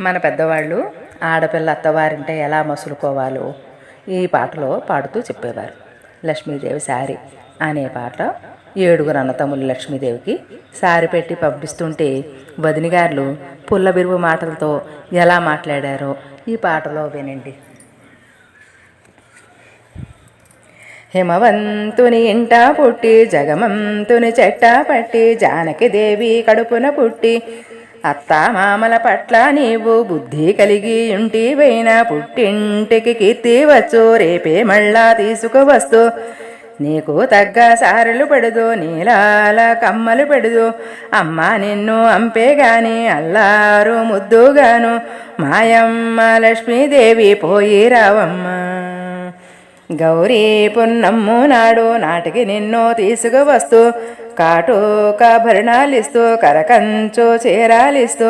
మన పెద్దవాళ్ళు ఆడపిల్ల అత్తవారింటే ఎలా మసులుకోవాలో ఈ పాటలో పాడుతూ చెప్పేవారు. లక్ష్మీదేవి సారి అనే పాట ఏడుగురు అన్నతమ్ములు లక్ష్మీదేవికి సారి పెట్టి పంపిస్తుంటే వదినిగారులు పుల్ల బిరువు మాటలతో ఎలా మాట్లాడారో ఈ పాటలో వినండి. హిమవంతుని ఇంట పుట్టి జగమంతుని చెట్ట పట్టి జానకి దేవి కడుపున పుట్టి అత్తామామల పట్ల నీవు బుద్ధి కలిగి ఉంటివైనా పుట్టింటికి కీర్తివచ్చు రేపే మళ్ళా తీసుకువస్తూ నీకు తగ్గ సారలు పెడదు నీలాల కమ్మలు పెడదు. అమ్మ నిన్ను అంపే గాని అల్లారు ముద్దుగాను. మాయమ్మ లక్ష్మీదేవి పోయి రావమ్మ. గౌరీ పున్నమ్ము నాడు నాటికి నిన్ను తీసుకువస్తూ కాటూకాభరణాలిస్తూ కరకంచు చీరాలిస్తూ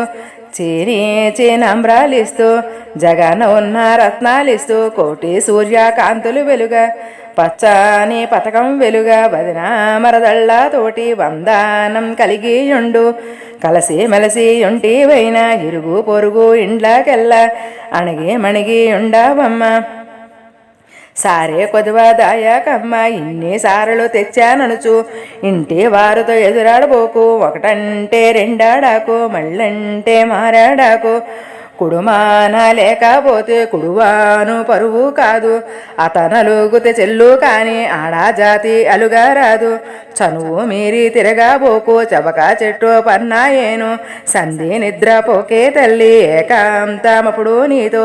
చీని చీనాంబ్రాలిస్తూ జగన ఉన్న రత్నాలిస్తూ కోటి సూర్యకాంతులు వెలుగా పచ్చని పథకం వెలుగా వదిన మరదళ్ళతోటి వందానం కలిగి ఉండు కలసి మెలసి ఉంటివైనా ఇరుగు పొరుగు ఇండ్లకెల్లా అణగి మణిగి ఉండవమ్మ. సారే కొదువాదాయాకమ్మ ఇన్ని సారలు తెచ్చాననుచు. ఇంటి వారితో ఎదురాడబోకు ఒకటంటే రెండాడాకు మళ్ళంటే మారాడాకు. కుడుమాన లేకపోతే కుడువాను పరువు కాదు. అతనలుగుతే చెల్లు కాని ఆడా జాతి అలుగా రాదు చనువు మీరి తిరగాబోకు చవక చెట్టు పన్నాయేను. సంధి నిద్ర పోకే తల్లి ఏకాంతమప్పుడు నీతో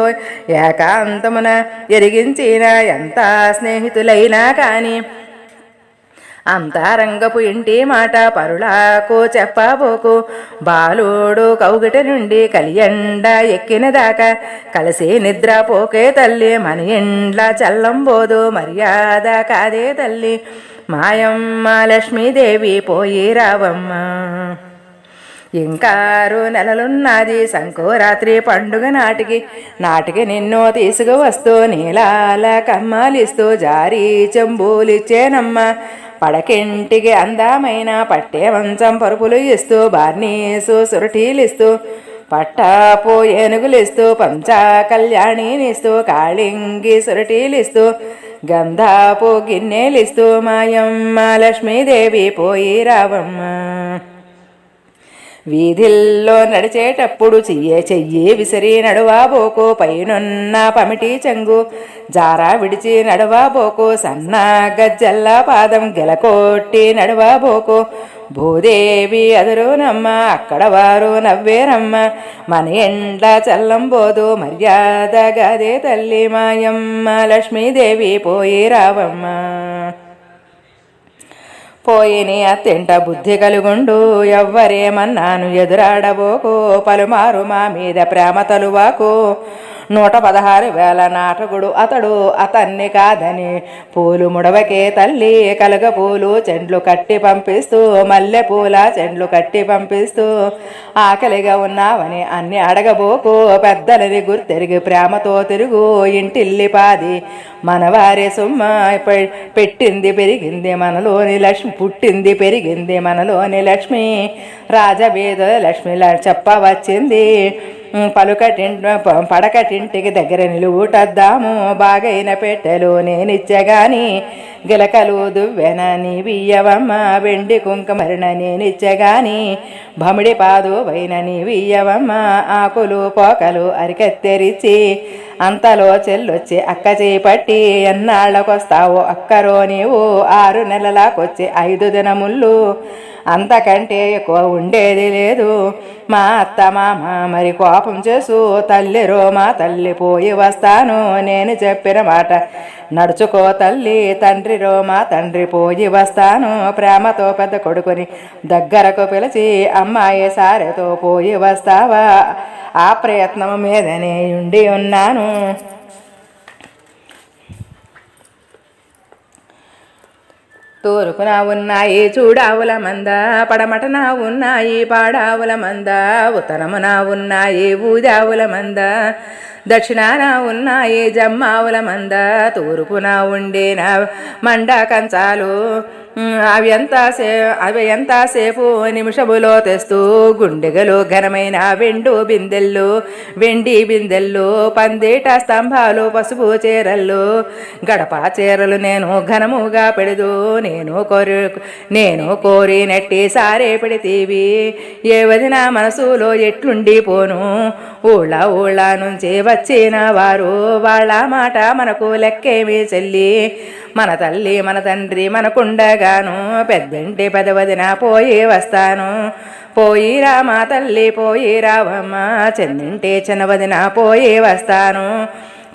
ఏకాంతమున ఎరిగించిన ఎంత స్నేహితులైనా కానీ అంతరంగపు ఇంటి మాట పరులాకు చెప్పబోకు. బాలుడు కౌగిట నుండి కలియండ ఎక్కిన దాకా కలిసి నిద్ర పోకే తల్లి మన ఇండ్ల చల్లంబోదు మర్యాద కాదే తల్లి. మాయమ్మ లక్ష్మీదేవి పోయి రావమ్మ. ఇంకారు నెలలున్నది సంకురాత్రి పండుగ నాటికి. నాటికి నిన్ను తీసుకువస్తూ నీలాల కమ్మాలిస్తూ జారీ చెంబూలిచ్చేనమ్మ. పడకింటికి అందమైన పట్టే మంచం పరుపులు ఇస్తూ బార్నీసు సురటీలిస్తూ పట్టాపు ఏనుగులిస్తూ పంచ కళ్యాణినిస్తూ కాళింగి సురటీలిస్తూ గంధాపు గిన్నెలిస్తూ మాయమ్మ లక్ష్మీదేవి పోయి రావమ్మ. వీధిల్లో నడిచేటప్పుడు చెయ్యే చెయ్యి విసిరి నడువాబోకు పైనున్న పమిటి చెంగు. జారా విడిచి నడువాబోకు సన్న గజ్జల్ల పాదం గెలకొట్టి నడువాబోకు భూదేవి అదురునమ్మ అక్కడ వారు నవ్వేరమ్మ. మన ఎండ్ల చల్లంబోదు మర్యాద గదే తల్లి మాయమ్మ. లక్ష్మీదేవి పోయి రావమ్మ. పోయిని అత్తింట బుద్ధి కలుగుండు. ఎవ్వరేమన్నాను ఎదురాడబోకు. పలుమారు మా మీద ప్రేమ తలువాకు. నూట పదహారు వేల నాటకుడు అతడు అతన్ని కాదని పూలు ముడవకే తల్లి కలగ పూలు చెండ్లు కట్టి పంపిస్తూ మల్లె పూల చెండ్లు కట్టి పంపిస్తూ ఆకలిగా ఉన్నావని అన్ని అడగబోకు పెద్దలని గుర్తెరిగి ప్రేమతో తిరుగు ఇంటిల్లి పాది మనవారి సుమ్మ పె- పెట్టింది పెరిగింది మనలోని లక్ష్మి పుట్టింది పెరిగింది మనలోని లక్ష్మి రాజబీద లక్ష్మి చెప్పవచ్చింది. పలుక టింట్ పడక టింటికి దగ్గర నిలువుటద్దాము బాగైన పెట్టెలు నేనిచ్చగాని గిలకలు దువ్వెన నీ బియ్యవమ్మ. వెండి కుంకుమరిన నేనిచ్చగాని భమిడి పాదు వైన నీ బియ్యవమ్మ. ఆకులు పోకలు అరికెత్తెరిచి అంతలో చెల్లొచ్చి అక్క చేపట్టి ఎన్నాళ్ళకొస్తావో అక్కరో నీవు? ఆరు నెలలాకొచ్చి ఐదు దినముళ్ళు అంతకంటే ఎక్కువ ఉండేది లేదు. మా అత్త మామ మరి కోపం చేసు తల్లిరో మా తల్లి పోయి వస్తాను. నేను చెప్పిన మాట నడుచుకో తల్లి తండ్రి మా తండ్రి పోయి వస్తాను. ప్రేమతో పెద్ద కొడుకుని దగ్గరకు పిలిచి అమ్మాయి సారెతో పోయి వస్తావా? ఆ ప్రయత్నం మీదనే ఉండి ఉన్నాను. తూరుకున ఉన్నాయి చూడావుల మంద పడమటన ఉన్నాయి పాడావుల మంద ఉత్తరమున ఉన్నాయి ఊజావుల మంద. దక్షిణాన ఉన్నాయి జమ్మావుల మంద తూర్పున ఉండేన మండ కంచాలు. అవి ఎంతసేపు అవి ఎంతసేపు నిమిషములో తెస్తూ గుండెగలు ఘనమైన వెండు బిందెళ్ళు వెండి బిందెళ్ళు పందేట స్తంభాలు పసుపు చీరలు. గడప చీరలు నేను ఘనముగా పెడదు నేను కోరి నేను కోరి నెట్టి సారే పెడితీవి. ఏ వదిన మనసులో ఎట్లుండి పోను? ఊళ్ళ ఊళ్ళ నుంచి వచ్చిన వారు వాళ్ళ మాట మనకు లెక్కేమి చెల్లి? మన తల్లి మన తండ్రి మనకుండగాను పెద్దంటి పెదవదిన పోయి వస్తాను. పోయి రా మా తల్లి పోయి రావమ్మ చెన్నింటి చిన్నవదిన పోయి వస్తాను.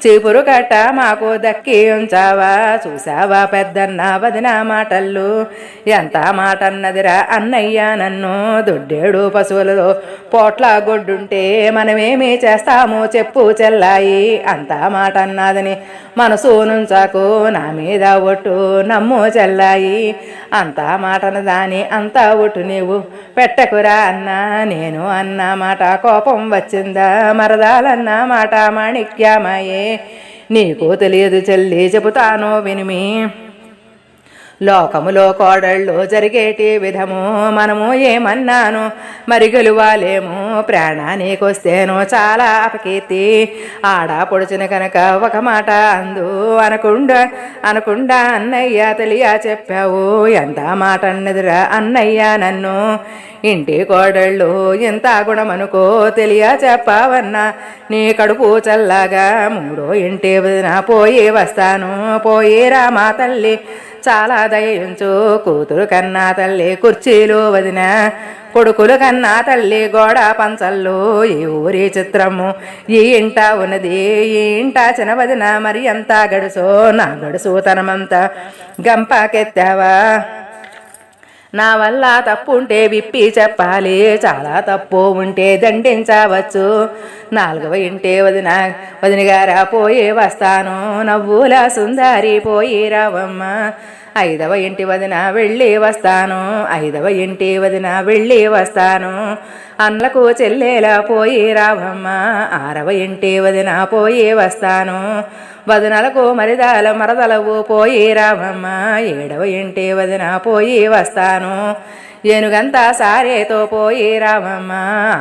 చీపురు కట్ట మాకు దక్కి ఉంచావా? చూసావా పెద్దన్న వదిన మాటల్లు? ఎంత మాట అన్నదిరా అన్నయ్య నన్ను? దొడ్డేడు పశువులలో పోట్ల గొడ్డుంటే మనమేమి చేస్తాము చెప్పు చెల్లాయి. అంత మాట అన్నదని మనసు నుంచాకు నా మీద ఒట్టు నమ్ము చెల్లాయి. అంత మాటను దాని అంతా ఒట్టు నీవు పెట్టకురా అన్నా. నేను అన్న మాట కోపం వచ్చిందా? మరదాలన్న మాట మాణిక్యమయే. నీకు తెలియదు చెల్లి చెబుతాను వినిమి. లోకములో కోడళ్ళు జరిగేటి విధము మనము ఏమన్నాను? మరి గెలువాలేము? ప్రాణానికొస్తేను చాలా అపకీర్తి. ఆడ పొడిచిన కనుక ఒక మాట అందు అనకుండా అనకుండా అన్నయ్య తెలియ చెప్పావు. ఎంత మాట అన్నదిరా అన్నయ్య నన్ను? ఇంటి కోడళ్ళు ఎంత గుణమనుకో తెలియ చెప్పావన్నా? నీ కడుపు చల్లగా మూడో ఇంటి వదిన పోయి వస్తాను. పోయి మా తల్లి. చాలా దయించు కూతురు కన్నా తల్లి కుర్చీలు వదిన కొడుకులు కన్నా తల్లి గోడ పంచల్లు ఈ ఊరి చిత్రము ఈ ఇంట ఉన్నది ఈ ఇంట చినవదిన మరి ఎంత గడుసో నా గడుసు తనమంతా గంపకెత్తావా? నా వల్ల తప్పు ఉంటే విప్పి చెప్పాలి. చాలా తప్పు ఉంటే దండించవచ్చు. నాలుగవ ఇంటే వదిన వదినగారా పోయి వస్తాను. నవ్వుల సుందారి పోయి రావమ్మ. ఐదవ ఇంటి వదిన వెళ్ళి వస్తాను. ఐదవ ఇంటి వదిన వెళ్ళి వస్తాను. అన్నలకు చెల్లెలా పోయి రావమ్మ. ఆరవ ఇంటి వదిన పోయి వస్తాను. వదనలకు మరిదాల మరదలవు పోయి రామమ్మ ఏడవ ఇంటి వదిన పోయి వస్తాను. ఏనుగంతా సారేతో పోయి రామమ్మ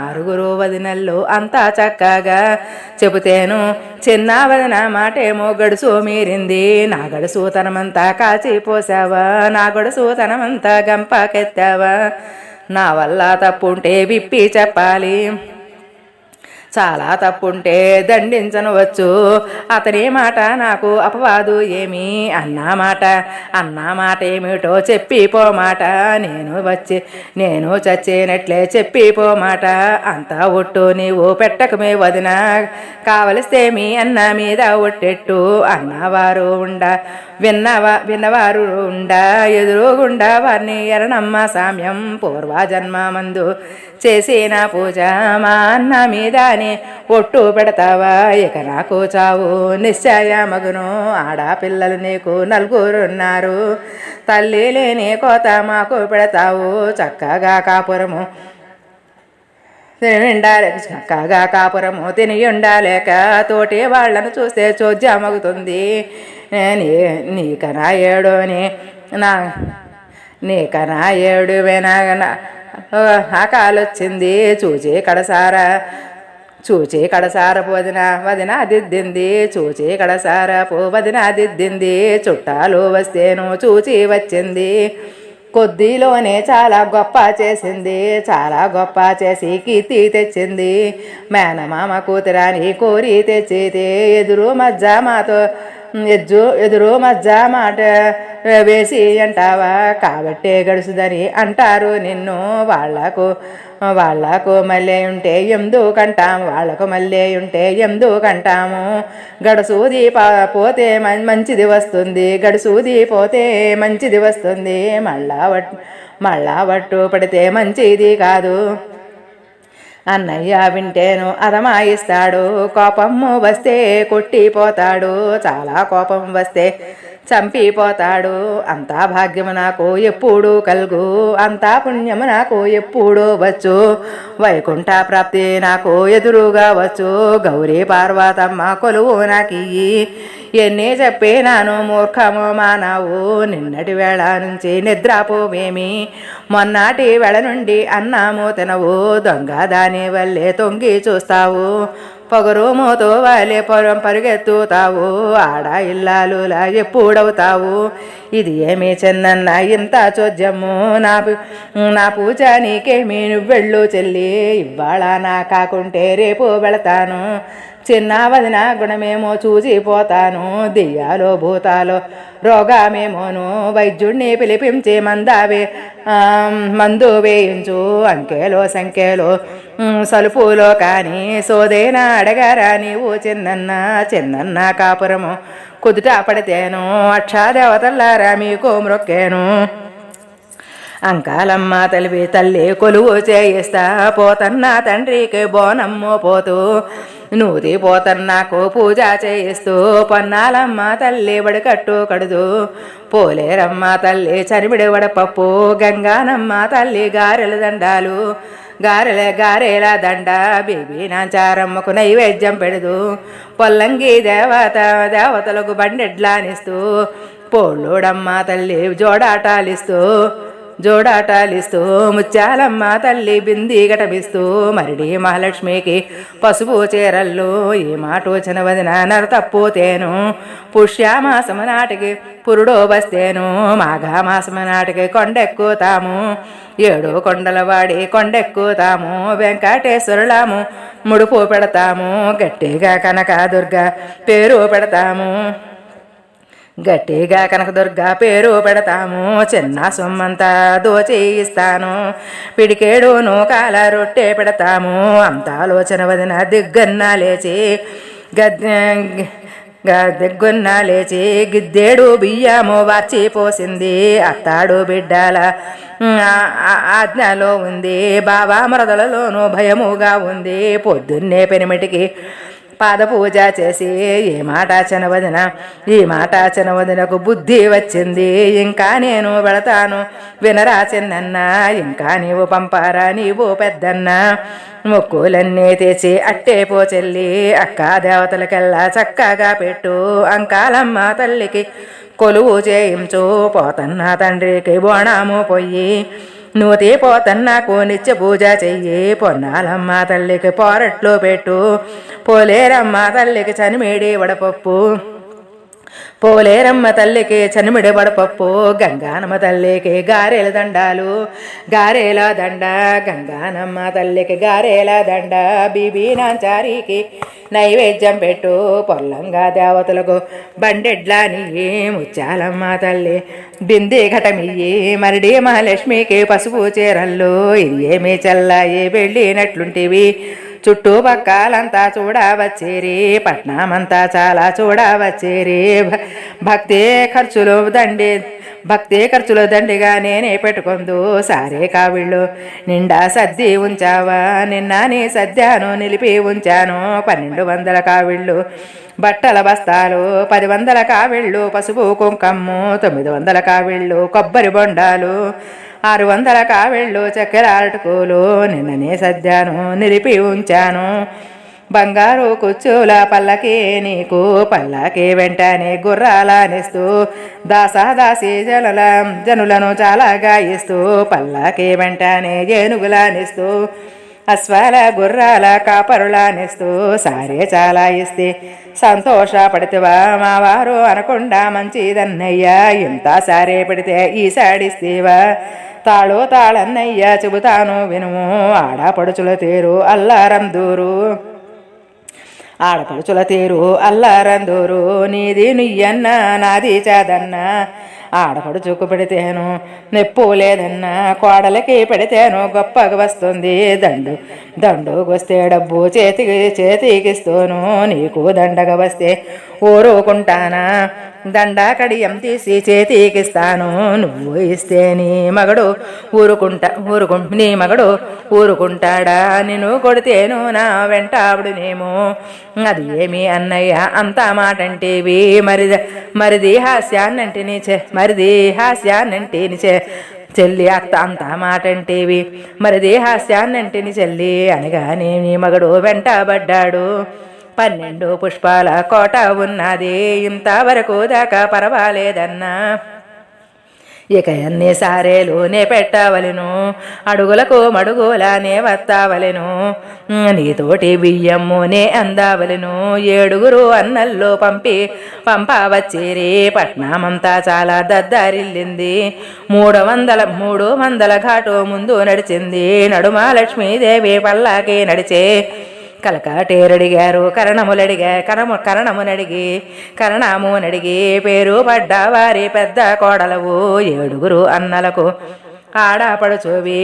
ఆరుగురు వదినల్లో అంతా చక్కగా చెబుతేను చిన్న వదిన మాటేమో గడుసు మీరింది. నా గడుసు తనమంతా కాచిపోసావా నా గడుసు తనమంతా గంపకెత్తావా? నా వల్ల తప్పుంటే విప్పి చెప్పాలి. చాలా తప్పుంటే దండించనవచ్చు. అతని మాట నాకు అపవాదు ఏమి అన్నా మాట. అన్నా మాట ఏమిటో చెప్పిపో మాట. నేను వచ్చి నేను చచ్చినట్లే చెప్పిపో మాట. అంతా ఒట్టు నీవు పెట్టకమే వదిన. కావలిస్తే మీ అన్న మీద ఒట్టెట్టు అన్నవారు ఉండ విన్నవా విన్నవారు ఉండ ఎదురుగుండా వారిని ఎరణమ్మ సామ్యం పూర్వజన్మమందు చేసిన పూజ మా అన్న అని ఒట్టు పెడతావా? ఇక నాకు చావు. నిశ్చయ మగును. ఆడపిల్లలు నీకు నలుగురున్నారు. తల్లి లేని కోత మాకు పెడతావు. చక్కగా కాపురము తినిండాలి. చక్కగా కాపురము తిని ఉండాలేక తోటి వాళ్ళను చూస్తే చోద్యమగుతుంది నీ నీకనా ఏడోని నా నీకనా ఏడు వినా అకాలొచ్చింది చూచి కడసారా? చూచి కడసారపు వదిన వదిన దిద్దింది చూచి కడసారపు వదిన దిద్దింది చుట్టాలు వస్తేను చూచి వచ్చింది. కొద్దిలోనే చాలా గొప్ప చేసింది చాలా గొప్ప చేసి కీర్తి తెచ్చింది. మేనమామ కూతురాని కోరి తెచ్చితే ఎదురు మజ్జ మాతో ఎజ్జు ఎదురు మజ్జ మాట వేసి అంటావా? కాబట్టే గడుసుదని అంటారు నిన్ను వాళ్ళకు వాళ్ళకు మళ్ళీ ఉంటే ఎందుకంటాం? వాళ్ళకు మళ్ళీ ఉంటే ఎందుకంటాము? గడుసూది పోతే మంచిది వస్తుంది. గడుసూది పోతే మంచిది వస్తుంది. మళ్ళా వట్ మళ్ళా వట్టు పడితే మంచిది కాదు. అన్నయ్య వింటేను అదమాయిస్తాడు కోపము వస్తే కొట్టిపోతాడు. చాలా కోపం వస్తే చంపిపోతాడు. అంతా భాగ్యము నాకు ఎప్పుడు కలుగు. అంతా పుణ్యము నాకు ఎప్పుడు వచ్చు. వైకుంఠ ప్రాప్తి నాకు ఎదురుగా వచ్చు. గౌరీ పార్వతమ్మ కొలువు నాకు. ఎన్ని చెప్పినాను మూర్ఖము మానవు. నిన్నటి వేళ నుంచి నిద్రపోవేమి? మొన్నటి వేళ నుండి అన్నాము తినవు. దొంగ దాని వల్లే తొంగి చూస్తావు. పొగరు మోతో వాలే పొరం పరిగెత్తుతావు. ఆడ ఇల్లాలులా ఎప్పుడవుతావు? ఇది ఏమి చెందన్న ఇంత చోద్యము? నా నా పూజ నీకేమి? నువ్వెళ్ళు చెల్లి. ఇవాళ నా కాకుంటే రేపు వెళతాను. చిన్న వదిన గుణమేమో చూసిపోతాను దెయ్యాలో భూతాలో రోగమేమోను వైద్యుణ్ణి పిలిపించి మందావే మందు వేయించు అంకెలో సంఖ్యలో సలుపులో కానీ సోదైనా అడగారా నీవు చిన్నన్న చిన్నన్న కాపురము? కుదుట పడితేను అక్షాదేవతల్లారా మీకు మ్రొక్కేను. అంకాలమ్మ తలివి తల్లి కొలువు చేయిస్తా పోతన్న తండ్రికి బోనమ్మ పోతూ నూది పోతన్నాకు పూజ చేయిస్తూ పొన్నాలమ్మ తల్లి వడకట్టు కడుదు పోలేరమ్మ తల్లి చరిమిడి వడపప్పు గంగానమ్మ తల్లి గారెల దండాలు. గారెల గారెల దండ బేబీ నాంచారమ్మకు నైవేద్యం పెడదు పొల్లంగి దేవత దేవతలకు బండెడ్లానిస్తూ. పోళ్ళోడమ్మ తల్లి జోడాటాలిస్తూ. జోడాటాలిస్తూ ముత్యాలమ్మ తల్లి బింది గటమిస్తూ మరిడి మహాలక్ష్మికి పసుపు చీరల్లో ఈ మాట వచ్చిన వదిన నర తప్పుతేను పుష్యమాసము నాటికి పురుడో బస్తేను మాఘమాసము నాటికి కొండెక్కుతాము. ఏడు కొండల వాడి కొండెక్కుతాము వెంకటేశ్వరులాము ముడుపు పెడతాము గట్టిగా కనకదుర్గ పేరు పెడతాము. గట్టిగా కనకదుర్గా పేరు పెడతాము చిన్న సొమ్మంతా దోచేయిస్తాను పిడికేడును పిడికేడు నూకాల రొట్టె పెడతాము అంత ఆలోచన వదిన దిగ్గన్న లేచి గద్దె దిగ్గున్న లేచి గిద్దేడు బియ్యము వార్చి పోసింది. అత్తాడు బిడ్డల ఆజ్ఞలో ఉంది. బాబా మరదలలోనూ భయముగా ఉంది. పొద్దున్నే పెనిమిటికి పాద పూజ చేసి ఏ మాట చనవదిన ఈ మాట చనవదినకు బుద్ధి వచ్చింది. ఇంకా నేను వెళతాను. వినరా చిన్నన్న ఇంకా నీవు పంపారా నీవు పెద్దన్న. మొక్కులన్నీ తెచ్చి అట్టే పో చెల్లి అక్క దేవతలకెల్లా చక్కగా పెట్టు. అంకాలమ్మ తల్లికి కొలువు చేయించు. పోతన్న తండ్రికి బోణాము పొయ్యి. నువ్వు పోతన్నాకు నిత్య పూజ చెయ్యి పొన్నాలమ్మ తల్లికి పోరట్లో పెట్టు. పోలేరమ్మ తల్లికి చనిమేడి వడపప్పు. పోలేరమ్మ తల్లికి చనిమిడి వడపప్పు గంగానమ్మ తల్లికి గారెల దండాలు గారెల దండ గంగానమ్మ తల్లికి గారెల దండ బీబీ నాంచారికి నైవేద్యం పెట్టు పొల్లంగా దేవతలకు బండెడ్లానియ్యి ముత్యాలమ్మ తల్లి బింది ఘటమియ్యి మరిడి మహాలక్ష్మికి పసుపు చీరల్లో ఇది ఏమి చల్లాయి వెళ్ళినట్లుంటివి. చుట్టుపక్కలంతా చూడవచ్చేరి పట్నమంతా చాలా చూడవచ్చేరి. భ- భక్తి ఖర్చులు దండి భక్తి ఖర్చులు దండిగా నేనే పెట్టుకుందు. సారే కావిళ్ళు నిండా సర్ది ఉంచావా? నిన్న నీ సద్యాను నిలిపి ఉంచాను. పన్నెండు వందల కావిళ్ళు బట్టల బస్తాలు పది వందల కావిళ్ళు పసుపు కుంకమ్ము తొమ్మిది వందల కావిళ్ళు కొబ్బరి బొండాలు ఆరు వందల కావిళ్ళు చక్కెర అరటుకోలు నిన్ననే సద్యాను నిలిపి ఉంచాను. బంగారు కుచ్చుల పల్లకి నీకు పల్లకి వెంటనే గుర్రాలనిస్తూ దాసాదాసి జనుల జనులను చాలా గాయిస్తూ పల్లకి వెంటనే ఏనుగులనిస్తూ. అశ్వాల గుర్రాల కాపరులానిస్తూ సారే చాలా ఇస్తే సంతోషపడితేవా మా వారు అనకుండా మంచిదన్నయ్యా ఇంత సారే పెడితే ఈ సాడిస్తేవా? తాళో తాళన్నయ్యా చెబుతాను వినుము ఆడపడుచుల తీరు అల్లారందూరు. ఆడపడుచుల తీరు అల్లారందూరు నీది నుయ్యన్న నాది చాదన్న. ఆడపడుచుకు పెడితేను నెప్పు లేదన్న కోడలకి పెడితేను గొప్పగా వస్తుంది. దండు దండుకు వస్తే డబ్బు చేతికి చేతికిస్తూను నీకు దండగా వస్తే ఊరుకుంటానా? దండాకడియం తీసి చేతికిస్తాను నువ్వు ఇస్తే నీ మగడు ఊరుకుంటా ఊరుకు నీ మగడు ఊరుకుంటాడా? నేను కొడితేను నా వెంటావుడునేమో అది ఏమి అన్నయ్య? అంతా మాట అంటేవి మరి మరిది హాస్యాన్నంటిని చె మరిది హాస్యాన్నంటిని చె చెల్లి అత్త అంత మాటంటేవి మరిది హాస్యాన్నంటిని చెల్లి అనగానే నీ మగడు వెంటబడ్డాడు పన్నెండు పుష్పాల కోట ఉన్నది. ఇంతవరకు దాకా పర్వాలేదన్నా. ఇక అన్ని సారేలునే పెట్టవలను? అడుగులకు మడుగులానే వత్తావలను నీతోటి బియ్యమ్మునే అందవలెను? ఏడుగురు అన్నల్లో పంపి పంపవచ్చిరి. పట్నామంతా చాలా దద్దరిల్లింది. మూడు వందల మూడు వందల ఘాటు ముందు నడిచింది. నడుమ లక్ష్మీదేవి పల్లాకి నడిచే కలకాటేరడిగారు కరణములడిగా కరణము కరణమునడిగి కరణామునడిగి పేరు పడ్డ వారి పెద్ద కోడలవు ఏడుగురు అన్నలకు ఆడపడుచువి.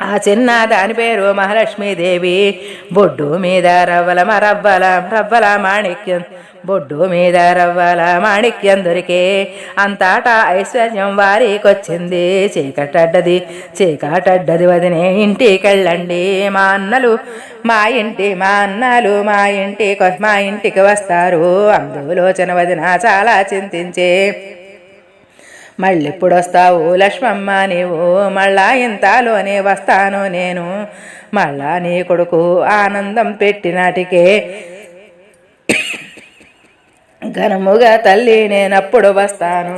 ఆ చిన్న దాని పేరు మహాలక్ష్మీదేవి. బొడ్డు మీద రవ్వల రవ్వల రవ్వల మాణిక్యం బొడ్డు మీద రవ్వల మాణిక్యం దొరికే అంతటా ఐశ్వర్యం వారికొచ్చింది. చీకటడ్డది చీకటడ్డది వదినే ఇంటికెళ్ళండి మా అన్నలు మా ఇంటి మా అన్నలు మా ఇంటి మా ఇంటికి వస్తారు. అందులోచన వదిన చాలా చింతించే. మళ్ళెప్పుడు వస్తావు లక్ష్మమ్మ నీవు మళ్ళా ఇంతలోనే వస్తాను నేను. మళ్ళా నీ కొడుకు ఆనందం పెట్టినాటికే. ఘనముగా తల్లి నేనప్పుడు వస్తాను.